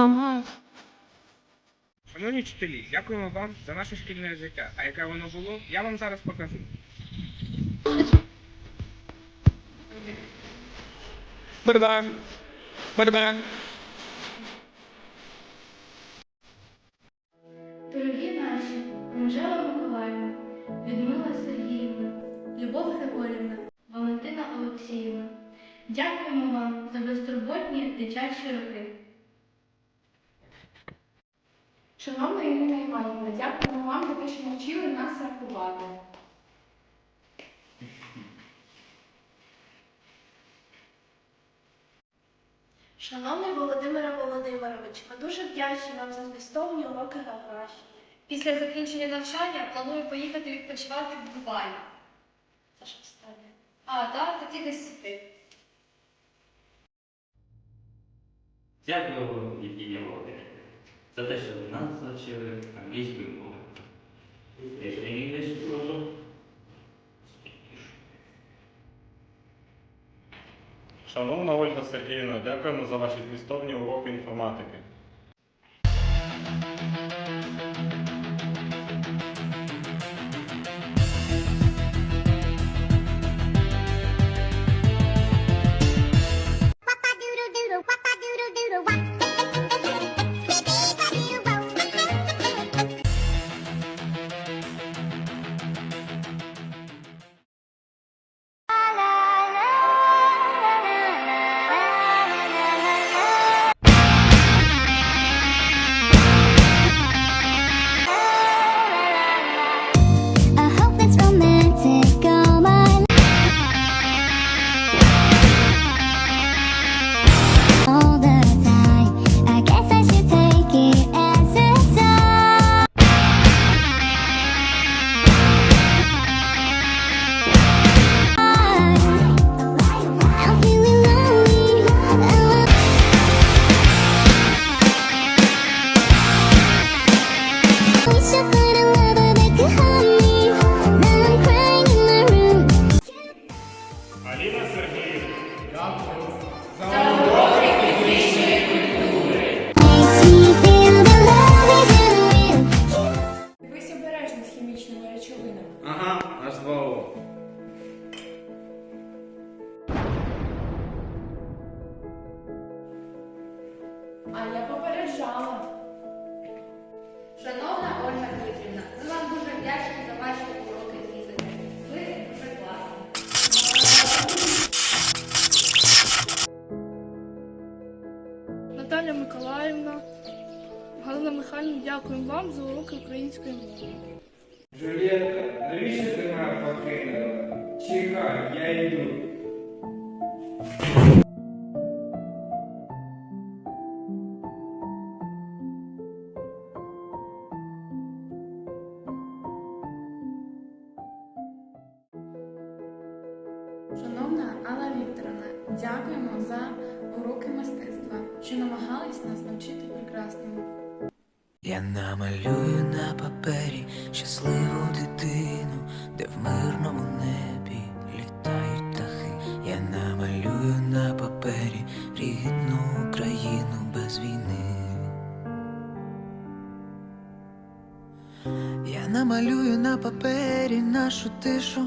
Ага. Шановні вчителі, дякуємо вам за наше шкільне життя. А яке воно було, я вам зараз покажу. Барбар. Барбар. Дорогі наші, Анжела Миколаївна, Людмила Сергіївна, Любов Григорівна, Валентина Олексіївна, дякуємо вам за безтурботні дитячі роки. Шановна Ірина Іванівна, дякуємо вам за те, що навчили нас рахувати. Шановний Володимире Володимирович, ми дуже вдячні вам за змістовні уроки географії. Після закінчення навчання планую поїхати відпочивати в Дубай. Це ж останнє. А, так, то тільки сюди. Дякую вам, Євгенія Володимирівна, за те, що нас навчили англійською мовою. Якщо English, прошу. Шановна Ольга Сергіївна, дякуємо за ваші змістовні уроки інформатики. А я попереджала. Шановна Ольга Дмитрівна, ми вам дуже вдячні за ваші уроки фізики. Ви дуже класні. Наталя Миколаївна, Галина Михайлівна, дякуємо вам за уроки української мови. Джулієта, навіщо ти мене покинула? Чекай, я йду. Шановна Алла Вікторовна, дякуємо за уроки мистецтва, що намагались нас навчити прекрасному. Я намалюю на папері щасливу дитину, де в мирному небі літають птахи. Я намалюю на папері рідну Україну без війни. Я намалюю на папері нашу тишу.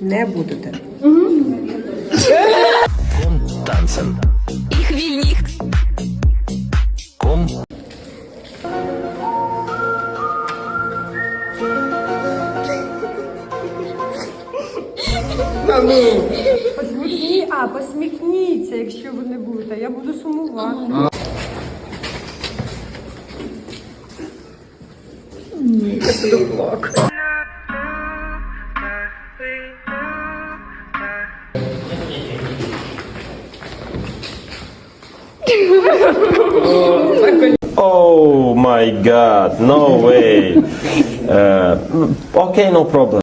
Не будете. Посміхні, посміхніться, якщо ви не будете. Я буду сумувати. Ні, я Oh my god, no way. Uh, okay, no problem.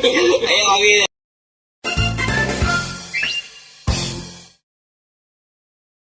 哎呀，妈咪。